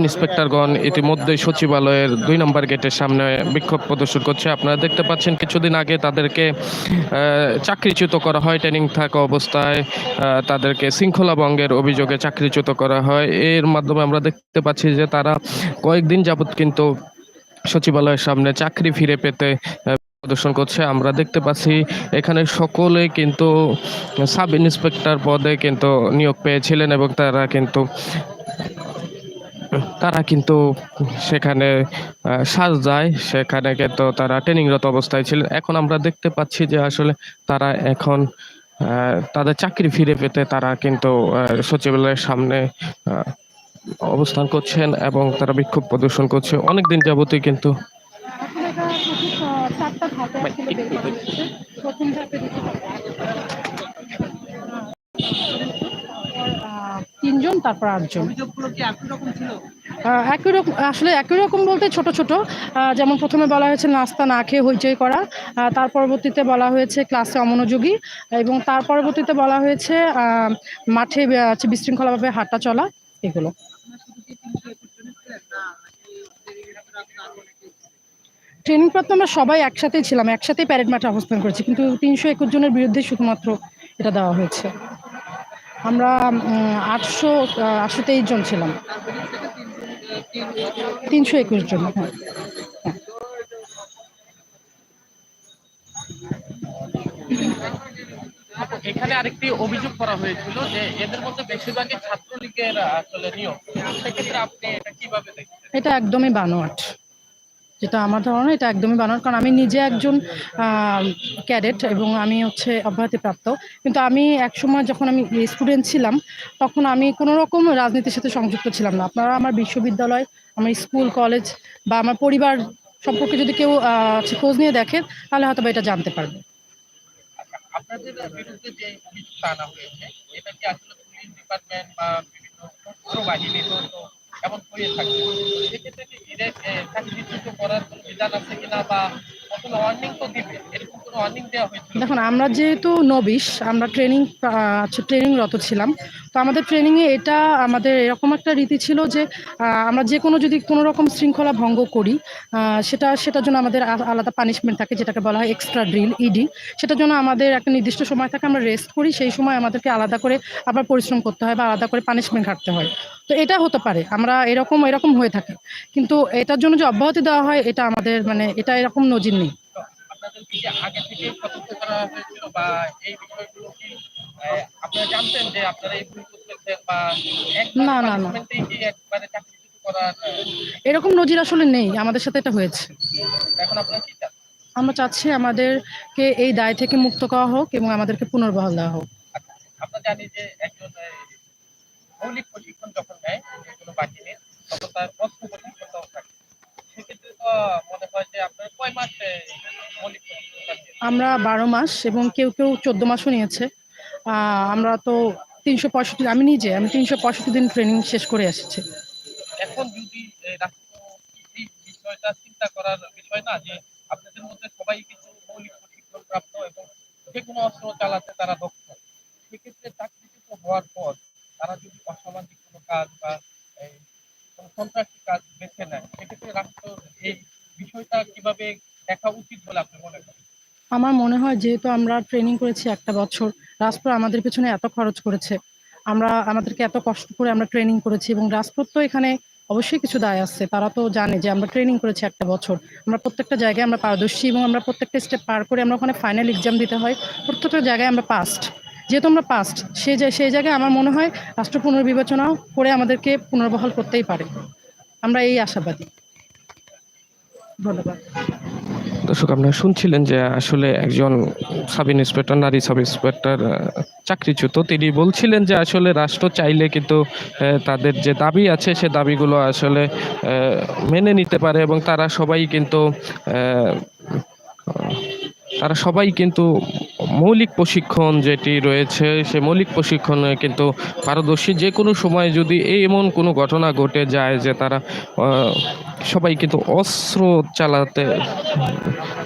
ইন্সপেক্টরগণ ইতিমধ্যে সচিবালয়ের দুই নম্বর গেটের সামনে বিক্ষোভ প্রদর্শন করছে। আপনারা দেখতে পাচ্ছেন, কিছুদিন আগে তাদেরকে চাকরিচ্যুত করা হয়, ট্রেনিং থাকা অবস্থায় তাদেরকে শৃঙ্খলা ভঙ্গের অভিযোগে চাকরিচ্যুত করা হয়। এর মাধ্যমে আমরা দেখতে পাচ্ছি যে তারা কয়েকদিন যাবৎ কিন্তু সচিবালয়ের সামনে চাকরি ফিরে পেতে প্রদর্শন করছে। আমরা দেখতে পাচ্ছি, এখানে সকলে কিন্তু সাব ইন্সপেক্টর পদে কিন্তু নিয়োগ পেয়েছিলেন এবং তারা কিন্তু তারা কিন্তু সেখানে সাজ সাজদায় সেখানে কিন্তু তারা ট্রেনিংরত অবস্থায় ছিলেন। এখন আমরা দেখতে পাচ্ছি যে আসলে তারা এখন তাদের চাকরি ফিরে পেতে তারা কিন্তু সচিবালয়ের সামনে অবস্থান করছেন এবং তারা বিক্ষোভ প্রদর্শন করছে। অনেক দিন যাবতই কিন্তু আসলে এটা সঠিক আহ, চারটা ধাপে আসলে বের করা হয়েছে প্রথম ধাপে দিতে তারপর আটজন একই রকম আহ, একই রকম আসলে একই রকম বলতে ছোট ছোট। যেমন প্রথমে বলা হয়েছে নাস্তা না খেয়ে হইচই করা তার পরবর্তীতে বলা হয়েছে ক্লাসে অমনোযোগী এবং তার পরবর্তীতে বলা হয়েছে মাঠে বিশৃঙ্খলাভাবে হাঁটা চলা এগুলো। ট্রেনিং প্রাপ্ত আমরা সবাই একসাথেই ছিলাম একসাথেই প্যারেড মাঠে অবস্থান করেছি কিন্তু তিনশো একুশ জনের বিরুদ্ধে শুধুমাত্র এটা দেওয়া হয়েছে। আমরা আটশো আটশো তেইশ জন ছিলাম। তিনশো একুশ জন হ্যাঁ। এখানে আরেকটি অভিযোগ করা হয়েছিল যে এদের মধ্যে বেশিরভাগই ছাত্রলীগের আসলে নিয়োগ। সেক্ষেত্রে আপনি এটা কীভাবে দেখছেন? এটা একদমই বানোয়াট। যেটা আমার ধারণা, এটা একদমই বানানোর কারণ আমি নিজে একজন ক্যাডেট এবং আমি হচ্ছে অব্যাহতিপ্রাপ্ত। কিন্তু আমি একসময় যখন আমি স্টুডেন্ট ছিলাম, তখন আমি কোনো রকম রাজনীতির সাথে সংযুক্ত ছিলাম না। আপনারা আমার বিশ্ববিদ্যালয়, আমার স্কুল, কলেজ বা আমার পরিবার সম্পর্কে যদি কেউ খোঁজ নিয়ে দেখে, তাহলে হয়তো এটা জানতে পারবে। আপনাদের বিরুদ্ধে যে আনা হয়েছে, এটা কি আসলে পুলিশ ডিপার্টমেন্ট বা বিভিন্ন বাহিনী এমন হয়ে থাকে? সেক্ষেত্রে কি চাকরিচ্যুত করার কোনো বিধান আছে কিনা বা দেখুন, আমরা যেহেতু নবিশ আমরা ট্রেনিং ট্রেনিংরত ছিলাম। তো আমাদের ট্রেনিংয়ে এটা আমাদের এরকম একটা রীতি ছিল যে আমরা যে কোনো যদি কোনো রকম শৃঙ্খলা ভঙ্গ করি সেটা, সেটার জন্য আমাদের আলাদা পানিশমেন্ট থাকে, যেটাকে বলা হয় এক্সট্রা ড্রিল ইডি সেটার জন্য আমাদের একটা নির্দিষ্ট সময় থাকে, আমরা রেস্ট করি, সেই সময় আমাদেরকে আলাদা করে আবার পরিশ্রম করতে হয় বা আলাদা করে পানিশমেন্ট ঘাটতে হয়। তো এটা হতে পারে। আমরা এরকম এরকম হয়ে থাকে। কিন্তু এটার জন্য যে অব্যাহতি দেওয়া হয় এটা আমাদের মানে এটা এরকম নজির নেই। না, না, না। এরকম নজির আসলে নেই। আমাদের সাথে এটা হয়েছে। এখন আপনারা কি আমরা চাচ্ছি আমাদেরকে এই দায় থেকে মুক্ত করা হোক এবং আমাদেরকে পুনর্বহাল দেওয়া হোক। আমরা জানি যে একজন মৌলিক প্রশিক্ষণ যখন নেয় যে কোনো বাহিনীর তখন তার অস্ত্র প্রশিক্ষণটাও থাকে। সেক্ষেত্রে তো মনে হয় যে আপনার কয় মাস মৌলিক প্রশিক্ষণটা আমরা বারো মাস এবং কেউ কেউ চোদ্দ মাসও নিয়েছে। আমরা তো তিনশো পঁয়ষট্টি আমি নিজে আমি তিনশো পঁয়ষট্টি দিন ট্রেনিং শেষ করে এসেছি। এখন যদি বিষয়টা চিন্তা করার বিষয় না যে আপনাদের মধ্যে সবাই কিন্তু মৌলিক প্রশিক্ষণ প্রাপ্ত এবং যে কোনো অস্ত্র চালাতে তারা দক্ষ সেক্ষেত্রে চাকরিচ্যুত হওয়ার পর তারা যদি অসামাজিক কোনো কাজ বা এই, কোনো সন্ত্রাসী কাজ বেছে নেয় সেক্ষেত্রে রাষ্ট্র এই বিষয়টা কীভাবে দেখা উচিত বলে আপনি মনে করেন আমার মনে হয় যেহেতু আমরা ট্রেনিং করেছি একটা বছর রাষ্ট্র আমাদের পেছনে এত খরচ করেছে। আমরা, আমাদেরকে এত কষ্ট করে আমরা ট্রেনিং করেছি এবং রাষ্ট্র তো এখানে অবশ্যই কিছু দায় আছে। তারা তো জানে যে আমরা ট্রেনিং করেছি একটা বছর। আমরা প্রত্যেকটা জায়গায় আমরা পারদর্শী এবং আমরা প্রত্যেকটা স্টেপ পার করে আমরা ওখানে ফাইনাল এক্সাম দিতে হয়। প্রত্যেকটা জায়গায় আমরা পাস্ট যেহেতু আমরা পাস্ট সেই সেই জায়গায় আমার মনে হয় রাষ্ট্র পুনর্বিবেচনা করে আমাদেরকে পুনর্বহাল করতেই পারে। আমরা এই আশাবাদী। ধন্যবাদ। দর্শক, আপনারা শুনছিলেন যে আসলে একজন সাব ইন্সপেক্টর নারী সাব ইন্সপেক্টর চাকরিচ্যুত। তিনি বলছিলেন যে আসলে রাষ্ট্র চাইলে কিন্তু তাদের যে দাবি আছে, সে দাবিগুলো আসলে মেনে নিতে পারে এবং তারা সবাই কিন্তু তারা সবাই কিন্তু মৌলিক প্রশিক্ষণ যেটি রয়েছে, সে মৌলিক প্রশিক্ষণে কিন্তু পারদর্শী। যে কোনো সময় যদি এমন কোনো ঘটনা ঘটে যায় যে তারা সবাই কিন্তু অস্ত্র চালাতে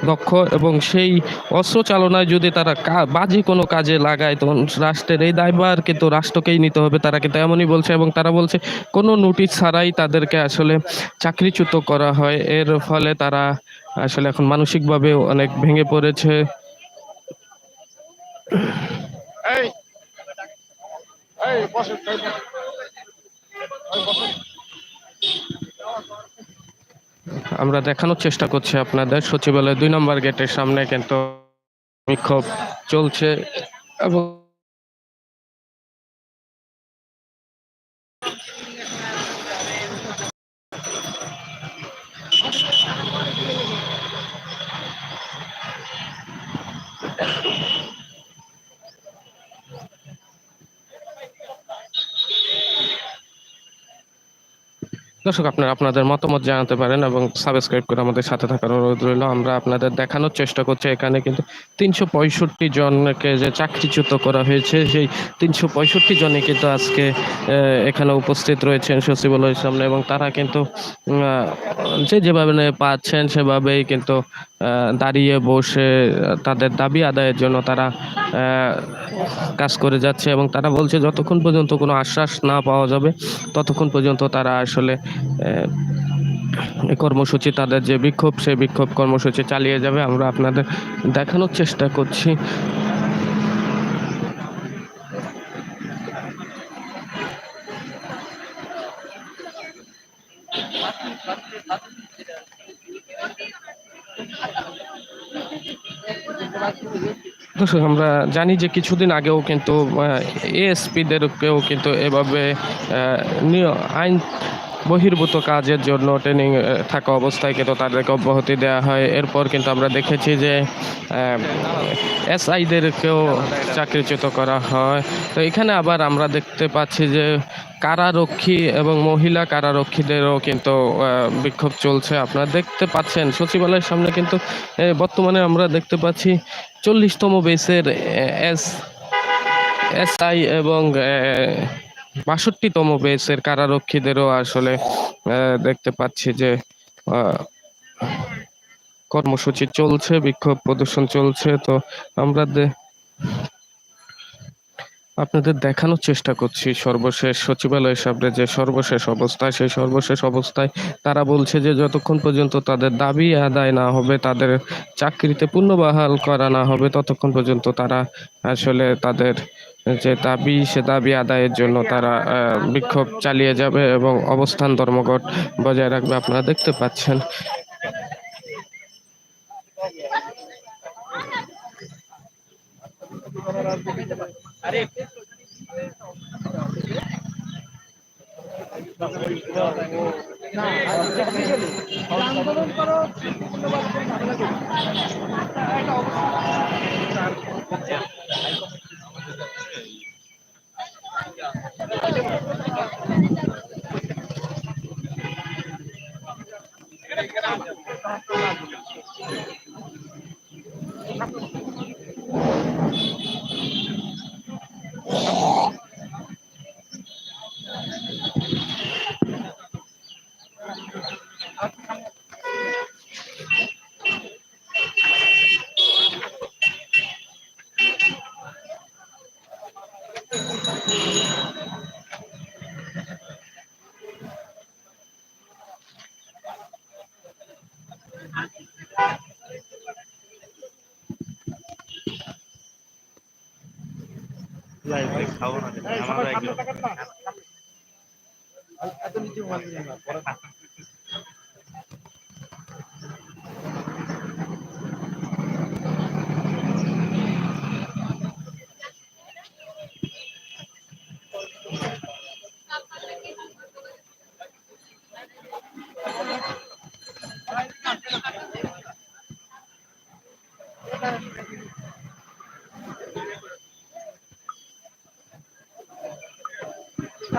দক্ষ এবং সেই অস্ত্র চালনায় যদি তারা বাজে কোনো কাজে লাগায়, তখন রাষ্ট্রের এই দায়ভার কিন্তু রাষ্ট্রকেই নিতে হবে। তারা কিন্তু এমনই বলছে এবং তারা বলছে, কোনো নোটিশ ছাড়াই তাদেরকে আসলে চাকরিচ্যুত করা হয়। এর ফলে তারা আসলে এখন মানসিকভাবে অনেক ভেঙে পড়েছে। আমরা দেখানোর চেষ্টা করছি আপনাদের। সচিবালয় দুই নম্বর গেটের সামনে কিন্তু বিক্ষোভ চলছে এবং দর্শক, আপনারা আপনাদের মতামত জানাতে পারেন এবং সাবস্ক্রাইব করে আমাদের সাথে থাকার অনুরোধ রইল। আমরা আপনাদের দেখানোর চেষ্টা করছি। এখানে কিন্তু তিনশো পঁয়ষট্টি জনকে যে চাকরিচ্যুত করা হয়েছে, সেই তিনশো পঁয়ষট্টি জনে কিন্তু আজকে এখানে উপস্থিত রয়েছেন সচিবালয়ের সামনে এবং তারা কিন্তু যে যেভাবে পাচ্ছেন সেভাবেই কিন্তু দাঁড়িয়ে বসে তাদের দাবি আদায়ের জন্য তারা কাজ করে যাচ্ছে এবং তারা বলছে যতক্ষণ পর্যন্ত কোনো আশ্বাস না পাওয়া যাবে, ততক্ষণ পর্যন্ত তারা আসলে কর্মসূচি তাদের যে বিক্ষোভ, সেই বিক্ষোভ কর্মসূচি চালিয়ে যাবে। আমরা আপনাদের দেখানোর চেষ্টা করছি। আমরা জানি যে কিছুদিন আগেও কিন্তু এএসপিদেরকেও কিন্তু এভাবে আইন বহির্ভূত কাজের জন্য ট্রেনিং থাকা অবস্থায় কিন্তু তাদেরকে অব্যাহতি দেওয়া হয়। এরপর কিন্তু আমরা দেখেছি যে এসআইদেরকেও চাকরিচ্যুত করা হয়। তো এখানে আবার আমরা দেখতে পাচ্ছি যে কারারক্ষী এবং মহিলা কারারক্ষীদেরও কিন্তু বিক্ষোভ চলছে। আপনারা দেখতে পাচ্ছেন, সচিবালয়ের সামনে কিন্তু বর্তমানে আমরা দেখতে পাচ্ছি চল্লিশতম বেসের এস, এসআই এবং বাষট্টিতম বেসের কারারক্ষীদেরও আসলে দেখতে পাচ্ছি যে কর্মসূচি চলছে, বিক্ষোভ প্রদর্শন চলছে। তো আমরা আপনাদের দেখানোর চেষ্টা করছি। সর্বশেষ সচিবালয়ের সামনে যে সর্বশেষ অবস্থা সেই সর্বশেষ অবস্থায় তারা বলছে যে, যতক্ষণ পর্যন্ত তাদের দাবি আদায় না হবে, তাদের চাকরিতে পুনর্বহাল করা না হবে, ততক্ষণ পর্যন্ত তারা আসলে তাদের যে দাবি, সে দাবি আদায়ের জন্য তারা বিক্ষোভ চালিয়ে যাবে এবং অবস্থান ধর্মঘট বজায় রাখবে। আপনারা দেখতে পাচ্ছেন আন্দোলন করো একটা অবস্থা খাব না